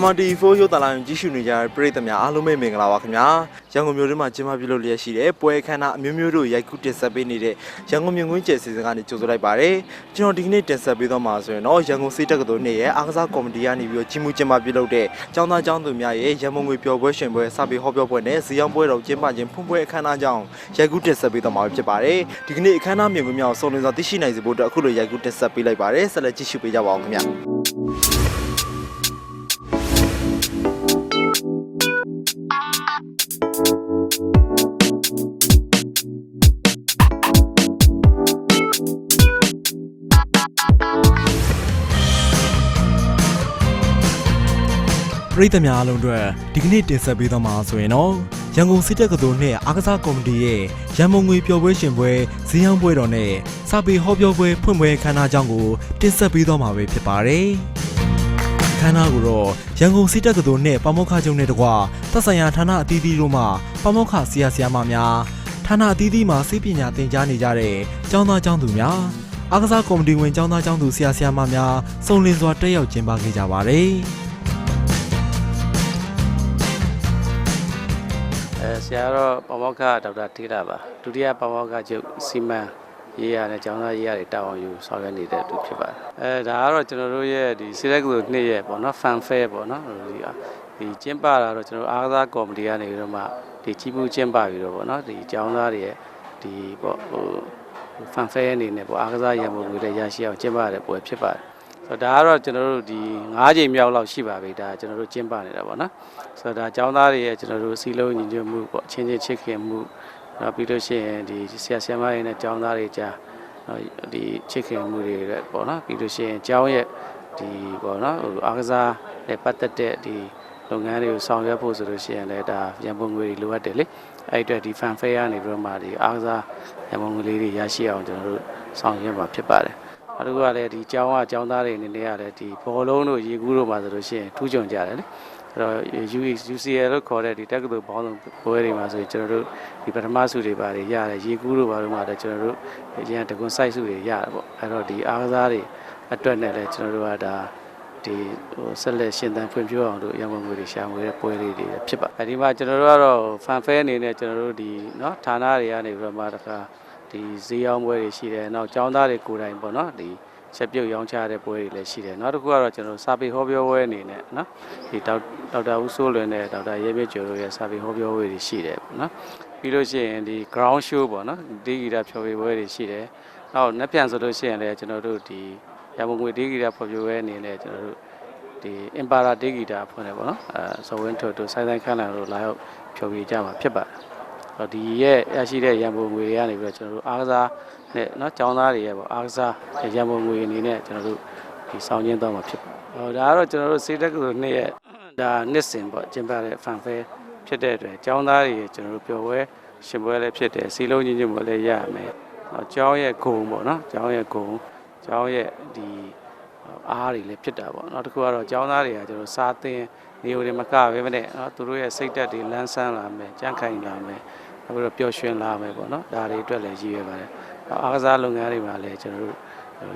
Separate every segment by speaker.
Speaker 1: MRT4 ရုပ်သံလိုင်းကြီးရှုနေကြတဲ့ပရိသတ်များအားလုံးပဲမင်္ဂလာပါခင်ဗျာရန်ကုန်မြို့တွင်းမှာကျင်းပပြုလုပ်လျက်ရှိတဲ့ပွဲအခမ်းအနားအမျိုးမျိုးတို့ရိုက်ကူးတင်ဆက်ပေးနေတဲ့ရန်ကုန်မြင်ကွင်းကျယ်စီစဉ်ကနေကြိုဆိုလိုက်ပါတယ်ကျွန်တော်ဒီကနေ့တင်ဆက်ပေးသွားမှာဆိုရင်တော့ရန်ကုန်စိတ်တက္ကသိုလ်နေ့ရဲ့အားကစားကော်မတီကနေပြီးတော့ကြီးမှုကျင်းပပြုလုပ်တဲ့ကျောင်းသားကျောင်းသူများရဲ့ရန်ကုန်ငွေပျော်ပွဲရှင်ပွဲစပီဟောပြောပွဲနဲ့ဇီယောင်းပွဲတော်ကျင်းပခြင်းဖွင့်ပွဲအခမ်းအနားကြောင်းရိုက်ကူးတင်ဆက်ပေးသွားမှာဖြစ်ပါတယ်ဒီကနေ့အခမ်းအနားမြင်ကွင်းများကိုစုံလင်စွာသိရှိနိုင်စေဖို့အတွက်အခုလိုရိုက်ကူးတင်ဆက်ပေးလိုက်ပါတယ်ဆက်လက်ကြည့်ရှုပေးကြပါအောင်ခင်ဗျာ ပရိသတ်များအားလုံးအတွက်ဒီကနေ့တင်ဆက်ပေးသွားမှာဆိုရင်တော့ရန်ကုန်စစ်တပ်ကတော်နဲ့အားကစားကော်မတီရဲ့ရန်မုံငွေပျော်ပွဲရှင်ပွဲဈေးရောင်းပွဲတော်နဲ့စာပေဟောပြောပွဲဖွင့်ပွဲခမ်းနားကြောင်းကိုတင်ဆက်ပေးသွားမှာပဲဖြစ်ပါတယ်။ခမ်းနားကိုတော့ရန်ကုန်စစ်တပ်ကတော်နဲ့ပမောက္ခချုပ်နဲ့တကွသက်ဆိုင်ရာဌာနအသီးသီးတို့မှပမောက္ခဆရာဆရာမများဌာနအသီးသီးမှာစိတ်ပညာသင်ကြားနေကြတဲ့ကျောင်းသားကျောင်းသူများအားကစားကော်မတီဝင်ကျောင်းသားကျောင်းသူဆရာဆရာမများစုံလင်စွာတက်ရောက်ကျင်းပခဲ့ကြပါတယ်။
Speaker 2: ဆရာကတော့ပမောက္ခဒေါက်တာထေးတာပါဒုတိယပမောက္ခချုပ်စီမံရေးရတဲ့ကျောင်းသားရေးရတွေတာဝန်ယူဆောင်ရွက်နေတဲ့သူဖြစ်ပါတယ်အဲဒါကတော့ကျွန်တော်တို့ရဲ့ဒီစီရက်ကူနှစ်ရဲ့ပေါ့နော် fan fair ပေါ့နော်ဒီဒီကျင်းပတာတော့ကျွန်တော်အားကစားကော်မတီကနေပြီးတော့မှဒီကြီးမှုကျင်းပပြီးတော့ပေါ့နော်ဒီကျောင်းသားတွေရဲ့ဒီပေါ့ဟို fan fair အနေနဲ့ပေါ့အားကစားရံပုံငွေတွေရရှိအောင်ကျင်းပရတဲ့ပွဲဖြစ်ပါတယ် ဆိုတော့ဒါကတော့ကျွန်တော်တို့ဒီ9ချိန်မြောက်လောက်ရှိပါပြီဒါကျွန်တော်တို့ကျင်းပနေတာပေါ့နော်ဆိုတော့ဒါကျောင်းသားတွေရဲ့ကျွန်တော်တို့စီလုံးညီညွတ်မှုပေါ့အချင်းချင်းချစ်ခင်မှုနောက်ပြီးလို့ရှိရင်ဒီဆရာဆရာမတွေနဲ့ကျောင်းသားတွေကြားနော်ဒီချစ်ခင်မှုတွေရဲ့ပေါ့နော်ပြီးလို့ရှိရင်ကျောင်းရဲ့ဒီပေါ့နော်ဟိုအားကစားနဲ့ပတ်သက်တဲ့ဒီလုပ်ငန်းတွေကိုဆောင်ရွက်ဖို့ဆိုလို့ရှိရင်လည်းဒါရန်ပုံငွေတွေလိုအပ်တယ်လေအဲ့ဒီအတွက်ဒီ fan fair ကနေပြီးတော့မှဒီအားကစားရန်ပုံငွေလေးတွေရရှိအောင်ကျွန်တော်တို့ဆောင်ရွက်မှာဖြစ်ပါတယ် အတူကလည်းဒီကျောင်းကကျောင်းသားတွေအနေနဲ့ကလည်းဒီဘောလုံးတို့ရေကူးတို့မှာဆိုလို့ရှိရင်ထူးချွန်ကြတယ်လေအဲ့တော့ UX UCL လို့ခေါ်တဲ့ဒီတက္ကသိုလ်ဘောလုံးပွဲတွေမှာဆိုရင်ကျွန်တော်တို့ဒီပထမဆုတွေပါတယ်ရတယ်ရေကူးတို့ဘာလို့မှာလည်းကျွန်တော်တို့အရင်တကွန် site ဆုတွေရတယ်ပေါ့အဲ့တော့ဒီအားကစားတွေအတွက်နဲ့လည်းကျွန်တော်တို့ကဒါဒီဟိုဆက်လက်ရှင်သန်ဖွံ့ဖြိုးအောင်တို့ရန်ကုန်ငွေတွေရှာငွေတဲ့ပွဲလေးတွေဖြစ်ပါအဲဒီမှာကျွန်တော်တို့ကတော့ fan fair အနေနဲ့ကျွန်တော်တို့ဒီเนาะဌာနတွေကနေပြီးတော့မှတခါ ဒီဈေးရောင်းပွဲတွေရှိတယ်နောက်ကျောင်းသားတွေကိုယ်တိုင်ပေါ့နော်ဒီချက်ပြုတ်ရောင်းချရတဲ့ပွဲတွေလည်းရှိတယ်နောက်တစ်ခုကတော့ကျွန်တော်စာပေဟောပြောပွဲအနေနဲ့နော်ဒီဒေါက်တာဦးစိုးလွင်နဲ့ဒေါက်တာရဲပြည့်ကျော်တို့ရဲ့စာပေဟောပြောပွဲတွေရှိတယ်ပေါ့နော်ပြီးလို့ရှိရင်ဒီ ground show ပေါ့နော်ဒီဂီတာဖျော်ဖြေပွဲတွေရှိတယ်နောက်နက်ပြန်ဆိုလို့ရှိရင်လည်းကျွန်တော်တို့ဒီရမုံငွေဒီဂီတာဖျော်ဖြေပွဲအနေနဲ့ကျွန်တော်တို့ဒီ impara ဒီဂီတာဖွင့်တယ်ပေါ့နော်အဲဇော်ဝင်းထွတ်တို့ဆိုင်းဆိုင်းခန်းလာတို့လာရောက်ဖျော်ဖြေကြမှာဖြစ်ပါတယ် တော့ဒီရဲ့ရရှိတဲ့ရန်ပုံငွေတွေကနေပြီးတော့ကျွန်တော်တို့အားကစားနဲ့เนาะចောင်းသားတွေရဲ့ပေါ့အားကစားရန်ပုံငွေအနေနဲ့ကျွန်တော်တို့ဒီဆောင်ကျင်းတော့မှာဖြစ်ပါဟောဒါကတော့ကျွန်တော်တို့စေတက်ကလို့နှစ်ရဲ့ဒါနှစ်စဉ်ပေါ့ကျင်းပတဲ့ fan fair ဖြစ်တဲ့အတွက်ចောင်းသားတွေရဲ့ကျွန်တော်တို့ပျော်ပွဲရှင်ပွဲလည်းဖြစ်တယ်စီလုံးချင်းချင်းပွဲလည်းရရမယ်ဟောចောင်းရဲ့ဂုံပေါ့နော်ចောင်းရဲ့ဂုံចောင်းရဲ့ဒီအားတွေလည်းဖြစ်တာပေါ့နောက်တစ်ခုကတော့ចောင်းသားတွေကကျွန်တော်စားသင်နေုံတွေမကပဲမနဲ့เนาะသူတို့ရဲ့စိတ်ဓာတ်တွေလန်းဆန်းလာမယ်ကြံ့ခိုင်လာမယ် နောက်ပြီးတော့ပျော်ရွှင်လာမယ်ပေါ့နော်ဒါတွေအတွက်လည်းရည်ရွယ်ပါတယ်အားကစားလုပ်ငန်းတွေမှာလည်းကျွန်တော်တို့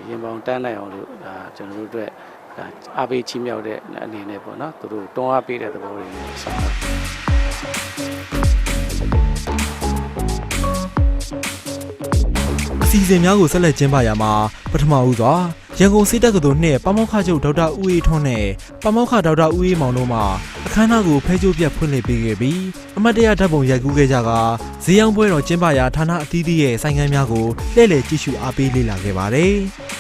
Speaker 2: ရင်ပေါင်တန်းနိုင်အောင်လို့ဒါကျွန်တော်တို့အတွက်ဒါအားပေးချီးမြှောက်တဲ့အနေနဲ့ပေါ့နော်သူတို့တွန်းအားပေးတဲ့သဘောတွေလည်းဆောင်ပါ
Speaker 1: အစီအစဉ်များကိုဆက်လက်ကျင်းပရာမှာပထမဦးစွာရန်ကုန်စစ်တပ်ကတော်နှင့်ပမောက္ခချုပ်ဒေါက်တာဦးအေးထွန်းနဲ့ပမောက္ခဒေါက်တာဦးအေးမောင်တို့မှ အခမ်းအနားကိုဖဲကြိုးပြတ်ဖွင့်လှစ်ပေးခဲ့ပြီးအမတ်တရဓာတ်ပုံရိုက်ကူးခဲ့ကြကဈေးရောင်းပွဲတော်ကျင်းပရာဌာနအသီးသီးရဲ့ဆိုင်ခန်းများကိုလှည့်လည်ကြည့်ရှုအားပေးလေ့လာခဲ့ပါတယ်။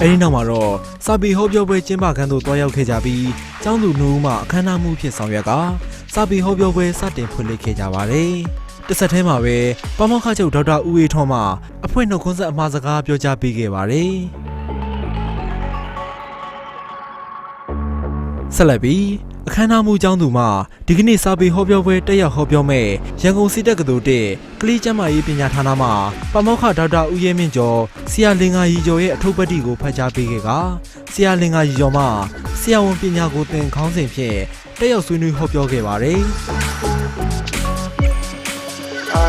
Speaker 1: အဲဒီနောက်မှာတော့စာပေဟောပြောပွဲကျင်းပခန်းသို့တွားရောက်ခဲ့ကြပြီးကျောင်းသူနှုတ်မှအခမ်းအနားမှုဖြစ်ဆောင်ရွက်ကစာပေဟောပြောပွဲစတင်ဖွင့်လှစ်ခဲ့ကြပါတယ်။ တစ်ဆက်တည်းမှာပဲပမောက္ခချုပ်ဒေါက်တာဦးအေးထွန်းမှအဖွင့်နှုတ်ခွန်းဆက်အမှာစကားပြောကြားပေးခဲ့ပါတယ်။ဆက်လက်ပြီးအခမ်းအနားမှုကျောင်းသူမှဒီကနေ့စာပေဟောပြောပွဲတက်ရောက်ဟောပြောမဲ့ရန်ကုန်စစ်တပ်ကတော်တဲ့ကလေးကျမ်းမာရေးပညာဌာနမှပမောက္ခဒေါက်တာဦးရဲမင်းကျော်ဆရာလင်္ကာရီကျော်ရဲ့အထုပ်ပတ်တီကိုဖတ်ကြားပေးခဲ့ကဆရာလင်္ကာရီကျော်မှဆရာဝန်ပညာကိုသင်ခေါင်းစဉ်ဖြင့်တက်ရောက်ဆွေးနွေးဟောပြောခဲ့ပါတယ်။
Speaker 3: အာ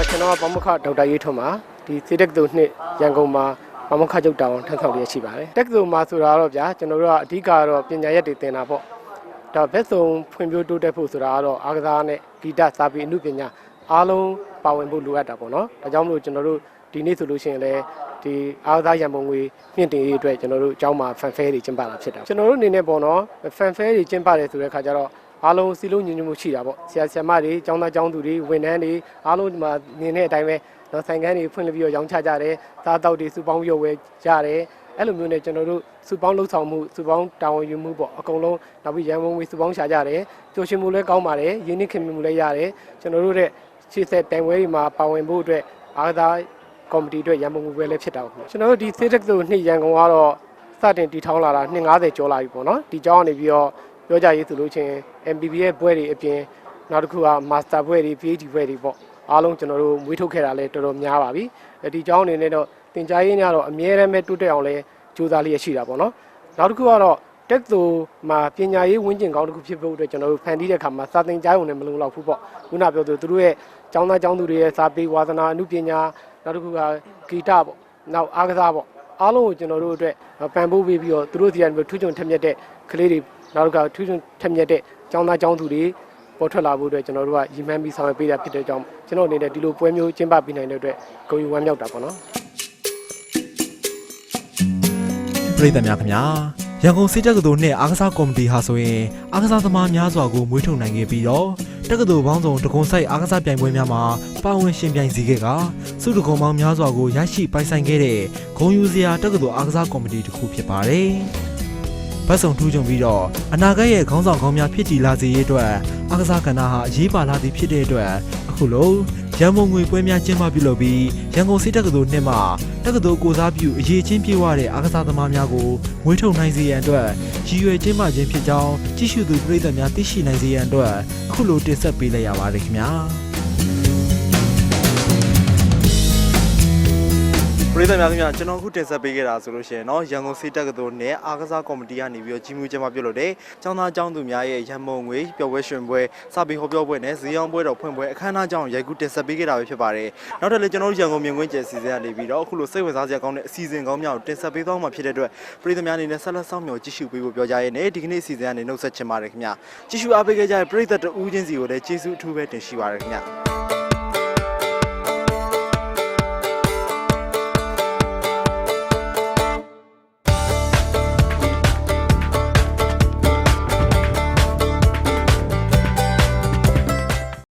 Speaker 3: ကျွန်တော်ကပမခဒေါက်တာရေးထွန်းပါဒီစေတက်တူနှစ်ရန်ကုန်မှာပမခချုပ်တောင်ထမ်းဆောင်ရရှိပါတယ်တက္ကသိုလ်မှာဆိုတာတော့ဗျာကျွန်တော်တို့ကအဓိကတော့ပညာရက်တွေသင်တာပေါ့ဒါဘက်စုံဖွံ့ဖြိုးတိုးတက်ဖို့ဆိုတာကတော့အားကစားနဲ့ဂီတစာပေအမှုပညာအားလုံးပါဝင်ဖို့လိုအပ်တာပေါ့နော်ဒါကြောင့်မလို့ကျွန်တော်တို့ဒီနေ့ဆိုလို့ရှိရင်လည်းဒီအားကစားရန်ပုံငွေမြင့်တင်ရေးအတွက်ကျွန်တော်တို့အကြောင်းမှာဖန်ဖဲတွေကျင်းပတာဖြစ်တာကျွန်တော်တို့အနေနဲ့ပေါ့နော်ဖန်ဖဲတွေကျင်းပတယ်ဆိုတဲ့ခါကျတော့ အားလုံးစီလုံးညီညွတ်မှုရှိတာပေါ့ဆရာဆရာမတွေចောင်းသားចောင်းသူတွေဝန်ထမ်းတွေအားလုံးဒီမှာမြင်တဲ့အတိုင်းပဲတော့ဆိုင်ကန်းတွေဖွင့်လှစ်ပြီးတော့ရောင်းချကြတယ်စားတောက်တွေစုပေါင်းရုပ်ဝဲကြတယ်အဲ့လိုမျိုးနဲ့ကျွန်တော်တို့စုပေါင်းလှုပ်ဆောင်မှုစုပေါင်းတာဝန်ယူမှုပေါ့အကုန်လုံးနောက်ပြီးရန်ကုန်ဝေစုပေါင်းရှာကြတယ်ကြိုရှင်မှုလည်းကောင်းပါတယ်ရင်းနှီးခင်မှုလည်းရတယ်ကျွန်တော်တို့တဲ့ရှေ့ဆက်တိုင်ဝဲတွေမှာပါဝင်ဖို့အတွက်အားကစားကော်မတီအတွက်ရန်ပုံငွေပွဲလည်းဖြစ်တာပေါ့ကျွန်တော်တို့ဒီသေတက်သူနှစ်ရန်ကုန်ကတော့စတင်တည်ထောင်လာတာ250ကျော်လာပြီပေါ့နော်ဒီကြောင်းကနေပြီးတော့ ပြောကြရေးဆိုလို့ချင်း MPB ရဲ့ဘွဲတွေအပြင်နောက်တစ်ခုက Master ဘွဲတွေ PhD ဘွဲတွေပေါ့အားလုံးကျွန်တော်တို့မွေးထုတ်ခဲ့တာလည်းတော်တော်များပါပြီဒီအကြောင်းအနေနဲ့တော့သင်ကြားရေးညတော့အမြဲတမ်းပဲတိုးတက်အောင်လဲကြိုးစားလျက်ရှိတာပေါ့နော်နောက်တစ်ခုကတော့တက်သူမှာပညာရေးဝန်းကျင်ကောင်းတစ်ခုဖြစ်ဖို့အတွက်ကျွန်တော်တို့ဖန်တီးတဲ့အခါမှာစာသင်ကြားရုံနဲ့မလုံလောက်ဘူးပေါ့ခုနပြောသူသူတို့ရဲ့ကျောင်းသားကျောင်းသူတွေရဲ့စာပေဝါသနာအမှုပညာနောက်တစ်ခုကဂီတပေါ့နောက်အားကစားပေါ့အားလုံးကိုကျွန်တော်တို့အတွက်ပံ့ပိုးပေးပြီးတော့သူတို့စီကနေထူးချွန်ထက်မြက်တဲ့ကလေးတွေ နောက်တစ်ခါထူးချွန်ထက်မြက်တဲ့ကျောင်းသားကျောင်းသူတွေပေါ်ထွက်လာဖို့အတွက်ကျွန်တော်တို့ကရည်မှန်းပြီးဆောင်ရွက်ပေးတာဖြစ်တဲ့ကြောင့်ကျွန်တော်အနေနဲ့ဒီလိုပွဲမျိုးကျင်းပပေးနိုင်တဲ့အတွက်ဂုဏ်ယူဝမ်းမြောက်တာပေါ့နော်
Speaker 1: ပရိသတ်များခင်ဗျာရန်ကုန်စစ်တက္ကသိုလ်နှင့်အားကစားကော်မတီဟာဆိုရင်အားကစားသမားများစွာကိုမွေးထုတ်နိုင်ခဲ့ပြီးတော့တက္ကသိုလ်ပေါင်းစုံတကွန်ဆိုင်အားကစားပြိုင်ပွဲများမှာပါဝင်ရှင်ပြိုင်စေခဲ့ကစုတကွန်ပေါင်းများစွာကိုရရှိပိုင်ဆိုင်ခဲ့တဲ့ဂုံယူစရာတက္ကသိုလ်အားကစားကော်မတီတစ်ခုဖြစ်ပါတယ်။ ဘတ်စုံထူးချွန်ပြီးတော့အနာဂတ်ရဲ့ခေါင်းဆောင်ကောင်းများဖြစ်တည်လာစေရေးအတွက်အားကစားကဏ္ဍဟာအရေးပါလာသည်ဖြစ်တဲ့အတွက်အခုလိုရန်ကုန်ငွေပွဲများကျင်းပပြုလုပ်ပြီးရန်ကုန်စစ်တက္ကသိုလ်နှစ်မှာတက္ကသိုလ်ကိုစားပြုအရေးချင်းပြေဝတဲ့အားကစားသမားများကိုမွေးထုတ်နိုင်စေရန်အတွက်ရည်ရွယ်ချင်းမှခြင်းဖြစ်ကြောင်းကြည့်ရှုသူပရိသတ်များသိရှိနိုင်စေရန်အတွက်အခုလိုတင်ဆက်ပေးလိုက်ရပါတယ်ခင်ဗျာ ပရိသတ်များခင်ဗျာကျွန်တော်အခုတင်ဆက်ပေးခဲ့တာဆိုလို့ရှိရင်เนาะရန်ကုန်စစ်တက္ကသိုလ်နဲ့အားကစားကော်မတီကနေပြီးတော့ကြီးမှုကျင်းပပြုလုပ်တဲ့ကျောင်းသားကျောင်းသူများရဲ့ရန်မုံငွေပျော်ပွဲရှင်ပွဲစာပေဟောပြောပွဲနဲ့ဇီးအောင်ပွဲတော်ဖွင့်ပွဲအခမ်းအနားကြောင်းရိုက်ကူးတင်ဆက်ပေးခဲ့တာပဲဖြစ်ပါတယ်နောက်ထပ်လည်းကျွန်တော်တို့ရန်ကုန်မြင်ကွင်းကျယ်စီစဉ်ကနေပြီးတော့အခုလိုစိတ်ဝင်စားစရာကောင်းတဲ့အစီအစဉ်ကောင်းများကိုတင်ဆက်ပေးသွားမှာဖြစ်တဲ့အတွက်ပရိသတ်များအနေနဲ့ဆက်လက်ဆောင်မြော်ကြည့်ရှုပေးဖို့ပြောကြရဲနဲ့ဒီကနေ့အစီအစဉ်ကနေနှုတ်ဆက်ချင်ပါတယ်ခင်ဗျာကြည့်ရှုအားပေးခဲ့ကြတဲ့ပရိသတ်တဦးချင်းစီကိုလည်းကျေးဇူးအထူးပဲတင်ရှိပါရခင်ဗျာ